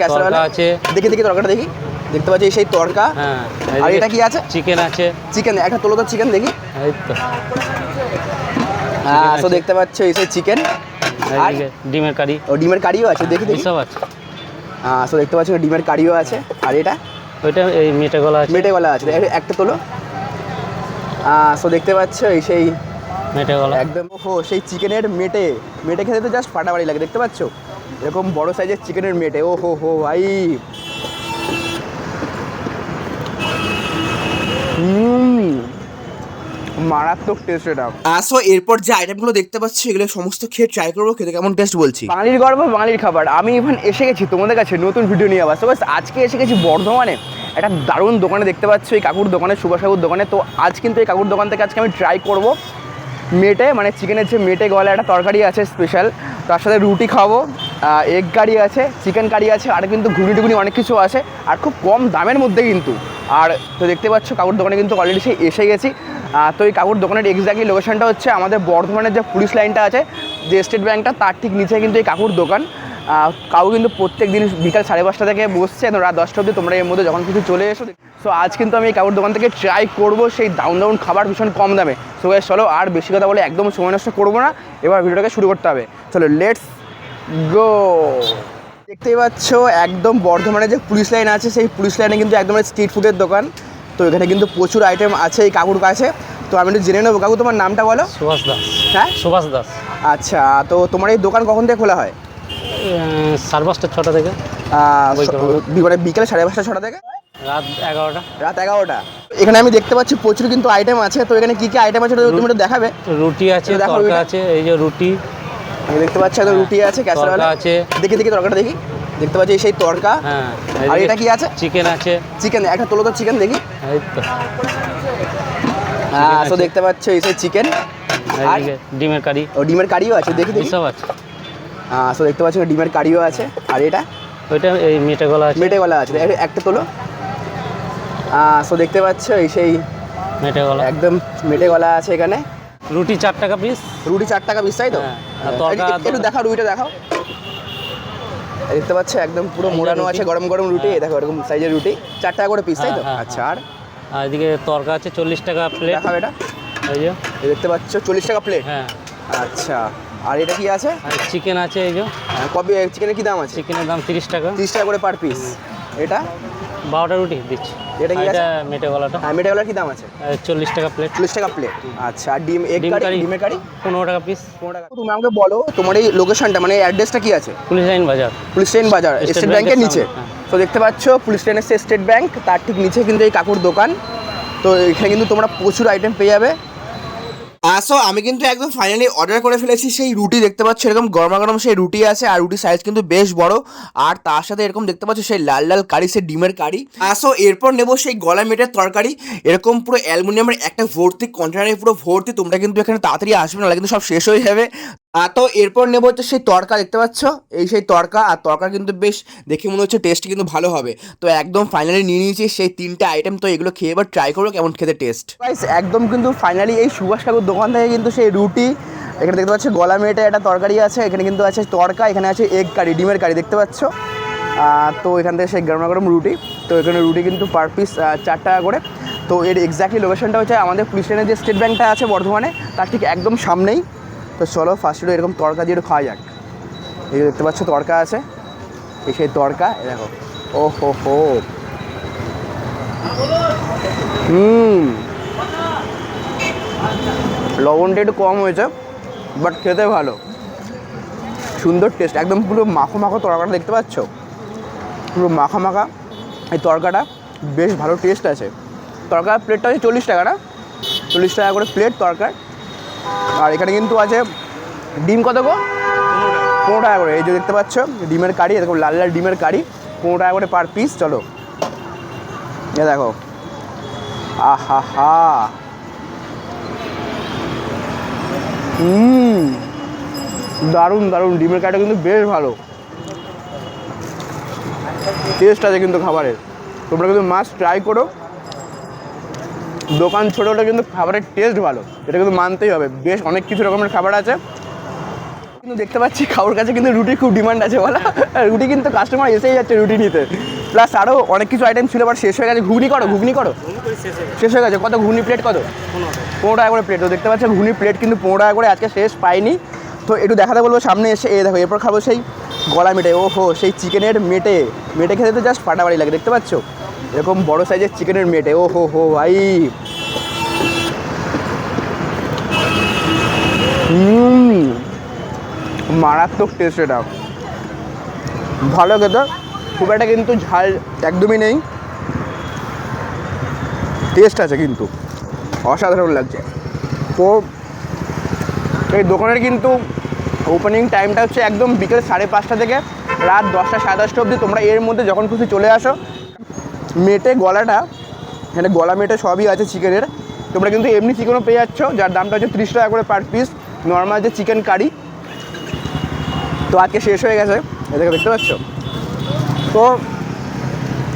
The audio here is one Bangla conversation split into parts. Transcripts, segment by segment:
ক্যাসারোলা তরকা আছে। দেখি দেখি তরকাটা দেখি। দেখতে পাচ্ছি সেই তরকা। হ্যাঁ আর এটা কি আছে? চিকেন আছে। চিকেন একটা তোলো তো চিকেন দেখি। এই তো। হ্যাঁ তো দেখতে পাচ্ছ এই সেই চিকেন আর ডিমের কারি। ও ডিমের কারিও আছে দেখি দেখি। এইসব আছে। হ্যাঁ তো দেখতে পাচ্ছ ডিমের কারিও আছে। আর এটা? ওইটা এই মেটে গলা আছে। মেটে গলা আছে। একটা তোলো। সো দেখতে পাচ্ছ এই সেই মেটে গলা। একদম সেই চিকেনের মেটে। মেটে খেতে তো জাস্ট ফাটাফাটি লাগে দেখতে পাচ্ছ? এরকম বড় সাইজের চিকেনের মেটে ও হো হো ভাই। হুম। মারাত্মক টেস্ট এটা। সো এরপর যে আইটেমগুলো দেখতে পাচ্ছি এগুলো সমস্ত খেয়ে ট্রাই করব। খেতে কেমন টেস্ট বলছি? বাঙালির গর্ব বাঙালির খাবার। আমি ইভেন এসে গেছি তোমাদের কাছে নতুন ভিডিও নিয়ে আবার। সো ব্যাস আজকে এসে গেছি বর্ধমানে। একটা দারুণ দোকানে দেখতে পাচ্ছ এই কাকুর দোকানে সুভাষ কাকুর দোকানে। তো আজ কিন্তু এই কাকুর দোকান থেকে আজকে আমি ট্রাই করব মেটে মানে চিকেনের যে মেটে গলা একটা তরকারি আছে স্পেশাল তার সাথে রুটি খাব। এগ কারি আছে চিকেন কারি আছে, আর কিন্তু ঘুগনি টুগুনি অনেক কিছু আছে, আর খুব কম দামের মধ্যে কিন্তু। আর তো দেখতে পাচ্ছ, কাকুর দোকানে কিন্তু অলরেডি সে এসে গেছি। তো এই কাকুর দোকানের এক্স্যাক্টলি লোকেশনটা হচ্ছে আমাদের বর্ধমানের যে পুলিশ লাইনটা আছে, যে স্টেট ব্যাঙ্কটা তার ঠিক নিচে কিন্তু এই কাকুর দোকান। কাউ কিন্তু প্রত্যেক দিন বিকাল সাড়ে পাঁচটা থেকে বসছে রাত দশটা অবধি তোমরা এর মধ্যে যখন কিছু চলে এসো। সো আজ কিন্তু আমি এই কাকুর দোকান থেকে ট্রাই করব সেই দাউন দাউন খাবার ভীষণ কম দামে। সো চলো আর বেশি কথা বলে একদম সময় নষ্ট করব না। এবার ভিডিওটাকে শুরু করতে হবে। চলো লেটস গো দেখতেই পাচ্ছ একদম বর্ধমানে যে পুলিশ লাইন আছে সেই পুলিশ লাইনে কিন্তু একদম স্ট্রিট ফুডের দোকান। তো এখানে কিন্তু প্রচুর আইটেম আছে এই কাকুর কাছে। তো আমি একটু জেনে নেব কাকু তোমার নামটা বলো? সুভাষ দাস। হ্যাঁ? সুভাষ দাস। আচ্ছা তো তোমার এই দোকান কখন থেকে খোলা হয়? সাড়ে পাঁচটা ছটা থেকে। মানে বিকেল সাড়ে পাঁচটা ছটা থেকে? রাত এগারোটা। রাত এগারোটা। এখানে আমি দেখতে পাচ্ছি প্রচুর কিন্তু আইটেম আছে। তো এখানে কি কি আইটেম আছে তুমি একটু দেখাবে? রুটি আছে তরকা আছে এই যে রুটি দেখতে পাচ্ছি একদম রুটি আছে ক্যাসারোলা আছে। দেখি দেখি তরকাটা দেখি। দেখতে পাচ্ছি এই সেই তরকা। হ্যাঁ আর এটা কি আছে? চিকেন আছে। চিকেন একটা তোলো তো চিকেন দেখি। হ্যাঁ তো। দেখতে পাচ্ছ এই সেই চিকেন। আর ডিমের কারি। ও ডিমের কারিও আছে দেখি দেখি। এইসব আছে। হ্যাঁ তো দেখতে পাচ্ছ ডিমের কারিও আছে। আর এটা? ওইটা এই মেটে গলা আছে। মেটে গলা আছে। একটা তোলো। সো দেখতে পাচ্ছ এই সেই মেটে গলা। একদম মেটে গলা আছে এখানে। রুটি চার টাকা পিস রুটি চার টাকা পিস তাই তো? হ্যাঁ, একটু- দেখাও রুটিটা দেখাও। দেখতে পাচ্ছ একদম পুরো মোড়ানো আছে গরম গরম রুটি। দেখো এরকম সাইজের রুটি। চার টাকা করে পিস তাই তো? হ্যাঁ, হ্যাঁ, আচ্ছা আর? এদিকে তরকা আছে চল্লিশ টাকা প্লেট দেখাও এটা। এই যে। দেখতে পাচ্ছ চল্লিশ টাকা প্লেট হ্যাঁ। আচ্ছা আর এটা কি আছে? চিকেন আছে এই যে। কবে চিকেনের কি দাম আছে? চিকেনের দাম তিরিশ টাকা। তিরিশ টাকা করে পার পিস এটা? বারোটা রুটি দিচ্ছি। এটা কি আছে? মেটে গলাটা। হ্যাঁ মেটে গলার কি দাম আছে? চল্লিশ টাকা প্লেট চল্লিশ টাকা প্লেট আচ্ছা আর ডিম এগ ডিম কারি? ডিমের কারি? পনেরো টাকা পিস পনেরো টাকা। তুমি আমাকে বলো তোমার এই লোকেশনটা মানে অ্যাড্রেসটা কি আছে? পুলিশ লাইন বাজার। পুলিশ ট্রেন বাজার স্টেট ব্যাংকের নিচে। হ্যাঁ। তো দেখতে পাচ্ছ পুলিশ লাইনের স্টেট ব্যাংক তার ঠিক নিচে কিন্তু এই কাকুর দোকান। তো এখানে কিন্তু তোমরা প্রচুর আইটেম পেয়ে যাবে। আসো আমি কিন্তু একদম ফাইনালি অর্ডার করে ফেলেছি সেই রুটি, দেখতে পাচ্ছ এরকম গরমা গরম সেই রুটি আছে আর রুটির সাইজ কিন্তু বেশ বড়। আর তার সাথে এরকম দেখতে পাচ্ছ সেই লাল লাল কারি, সেই ডিমের কারি। আসো এরপর নেব সেই গলা মেটের তরকারি। এরকম পুরো অ্যালুমিনিয়ামের একটা ভর্তি কন্টেনারে পুরো ভর্তি। তোমরা কিন্তু এখানে তাড়াতাড়ি আসবে না কিন্তু সব শেষ হয়ে যাবে। আহ, তো এরপর নেব হচ্ছে সেই তরকা দেখতে পাচ্ছ? এই সেই তরকা আর তরকা কিন্তু বেশ দেখে মনে হচ্ছে টেস্ট কিন্তু ভালো হবে। তো একদম ফাইনালি নিয়ে নিয়েছি সেই তিনটে আইটেম তো এগুলো খেয়ে এবার ট্রাই করব কেমন খেতে টেস্ট একদম কিন্তু ফাইনালি এই সুভাষ কাকুর দোকান থেকে কিন্তু সেই রুটি এখানে দেখতে পাচ্ছ গলা মেটে একটা তরকারি আছে এখানে কিন্তু আছে তরকা এখানে আছে এগ কারি ডিমের কারি দেখতে পাচ্ছ? তো এখান থেকে সেই গরম গরম রুটি তো এখানে রুটি কিন্তু পার পিস চার টাকা করে। তো এর এক্স্যাক্টলি লোকেশনটা হচ্ছে আমাদের পুলিশ লাইনের যে স্টেট ব্যাংকটা আছে বর্ধমানে তার ঠিক একদম সামনেই। তো চলো ফার্স্টে এরকম তরকা দিয়ে একটু খাওয়া যাক। এই দেখতে পাচ্ছ তরকা আছে। এই সেই এই দেখো। ও হো। হো হুম। লবণটা একটু কম হয়েছে বাট খেতে ভালো। সুন্দর টেস্ট একদম পুরো মাখো মাখো তরকাটা দেখতে পাচ্ছ? পুরো মাখা মাখা। এই তরকাটা বেশ ভালো টেস্ট আছে। তরকার প্লেটটা হচ্ছে চল্লিশ টাকা না? চল্লিশ টাকা করে প্লেট তরকার। আর এখানে কিন্তু আছে ডিম কত গো? পনেরো টাকা করে। এই যে দেখতে পাচ্ছ ডিমের কারি এরকম লাল লাল ডিমের কারি, পনেরো টাকা করে পার পিস চলো। এ দেখো। আহা হা হুম। দারুণ দারুণ। ডিমের কারিটা কিন্তু বেশ ভালো। টেস্ট আছে কিন্তু খাবারের। তোমরা কিন্তু মাছ ট্রাই করো। দোকান ছোটো হলে কিন্তু খাবারের টেস্ট ভালো। এটা কিন্তু মানতেই হবে। বেশ অনেক কিছু রকমের খাবার আছে। কিন্তু দেখতে পাচ্ছি কারোর কাছে কিন্তু রুটির খুব ডিমান্ড আছে বলা। রুটি কিন্তু কাস্টমার এসেই যাচ্ছে রুটি নিতে। প্লাস আরও অনেক কিছু আইটেম ছিল বাট শেষ হয়ে গেছে। ঘুগনি করো ঘুগনি করো। শেষ হয়ে গেছে। কত ঘুগনি প্লেট কত? পনেরো টাকা করে প্লেট তো দেখতে পাচ্ছ ঘুগনি প্লেট কিন্তু পনেরো টাকা করে আজকে শেষ, পাইনি। তো একটু দেখাতে বলব, সামনে এসে এ দেখো, এরপর খাব সেই গলা মেটে। ওহো, সেই চিকেনের মেটে। মেটে খেতে তো জাস্ট ফাটাফাটি লাগে, দেখতে পাচ্ছ? এরকম বড় সাইজের চিকেনের মেটে ও হো হো, ভাই। মারাত্মক টেস্ট এটা। ভালো খেতে, খুব একটা কিন্তু ঝাল একদমই নেই। টেস্ট আছে কিন্তু, অসাধারণ লাগছে। তো, এই দোকানের কিন্তু ওপেনিং টাইমটা হচ্ছে একদম বিকেল সাড়ে পাঁচটা থেকে রাত দশটা, সাড়ে দশটা অবধি তোমরা এর মধ্যে যখন খুশি চলে আসো। মেটে গলাটা, এখানে গলা মেটে সবই আছে চিকেনের। তোমরা কিন্তু এমনি চিকেনও পেয়ে যাচ্ছ, যার দামটা হচ্ছে ত্রিশ টাকা করে পার পিস নর্মাল যে চিকেন কারি। তো আজকে শেষ হয়ে গেছে। এদেরকে দেখতে পাচ্ছ? তো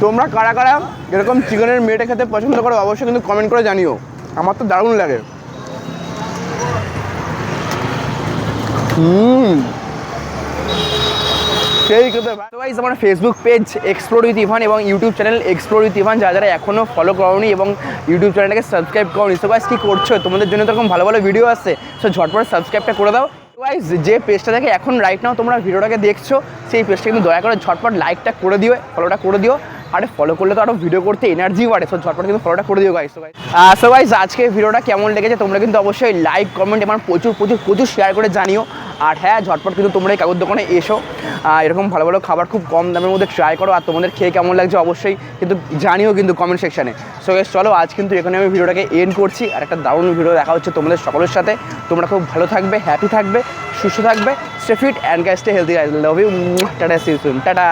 তোমরা কারা কারা এরকম চিকেনের মেটে খেতে পছন্দ করো, অবশ্যই কিন্তু কমেন্ট করে জানিও। আমার তো দারুণ লাগে। হুম। সেই খেতে গাইজ আমার Facebook page explore with Evan এবং YouTube channel explore with Evan যারা যারা এখনও ফলো করোনি এবং ইউটিউব চ্যানেলটাকে সাবস্ক্রাইব করোনি। তো গাইজ কী করছ? তোমাদের জন্য তো এরকম ভালো ভালো ভিডিও আসছে। সো ঝটপট সাবস্ক্রাইবটা করে দাও। গাইজ যে পেজটা থেকে এখন রাইট নাও তোমরা ভিডিওটাকে দেখছ, সেই পেজটা কিন্তু দয়া করে ঝটপট লাইকটা করে দিও ফলোটা করে দিও। আরে ফলো করলে তো আরও ভিডিও করতে এনার্জি বাড়ে। সো ঝটপট কিন্তু ফলোটা করে দিও গাইজ সো গাইজ আজকে ভিডিওটা কেমন লেগেছে তোমরা কিন্তু অবশ্যই লাইক কমেন্ট এবং প্রচুর প্রচুর প্রচুর শেয়ার করে জানিও। আর হ্যাঁ ঝটপট কিন্তু তোমরা এই কাগজ দোকানে এসো। এরকম ভালো ভালো খাবার খুব কম দামের মধ্যে ট্রাই করো, আর তোমাদের খেয়ে কেমন লাগছে অবশ্যই কিন্তু জানিও কিন্তু কমেন্ট সেকশানে সো এস চলো, আজ কিন্তু এখানে আমি ভিডিওটাকে এন্ড করছি, আর একটা দারুণ ভিডিও দেখা হচ্ছে তোমাদের সকলের সাথে। তোমরা খুব ভালো থাকবে হ্যাপি থাকবে, সুস্থ থাকবে stay fit and gas stay healthy love you tata see tata.